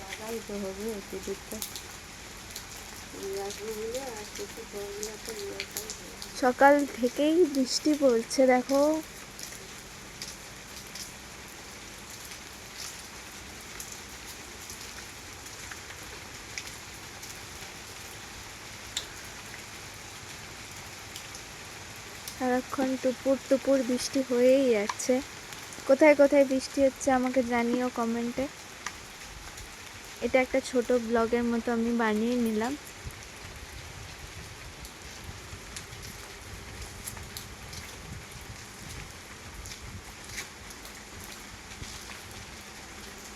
লাগাইতে হবে ওষুধটা সকাল থেকেই বৃষ্টি পড়ছে, দেখো। সারাক্ষণ টুপুর টুপুর বৃষ্টি হয়েই যাচ্ছে। কোথায় কোথায় বৃষ্টি হচ্ছে আমাকে জানিও কমেন্টে। এটা একটা ছোট ব্লগের মতো আমি বানিয়ে নিলাম।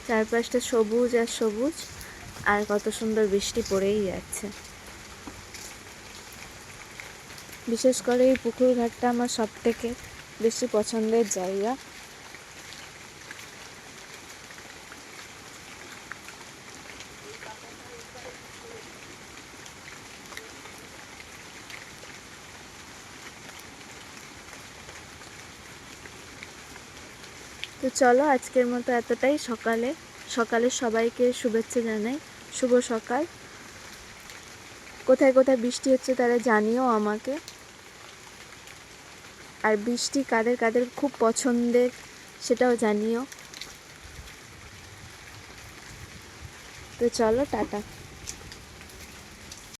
চারপাশটা সবুজ আর সবুজ, আর কত সুন্দর বৃষ্টি পড়েই যাচ্ছে। বিশেষ করে এই পুকুর ঘাটটা আমার সব থেকে বেশি পছন্দের জায়গা। তো চলো আজকের মতো এতটাই। সকালে সকালে সবাইকে শুভেচ্ছা জানাই। শুভ সকাল। কোথায় কোথায় বৃষ্টি হচ্ছে তারা জানিও আমাকে। আর বৃষ্টি কাদের কাদের খুব পছন্দের সেটাও জানিও। তো চলো, টাটা।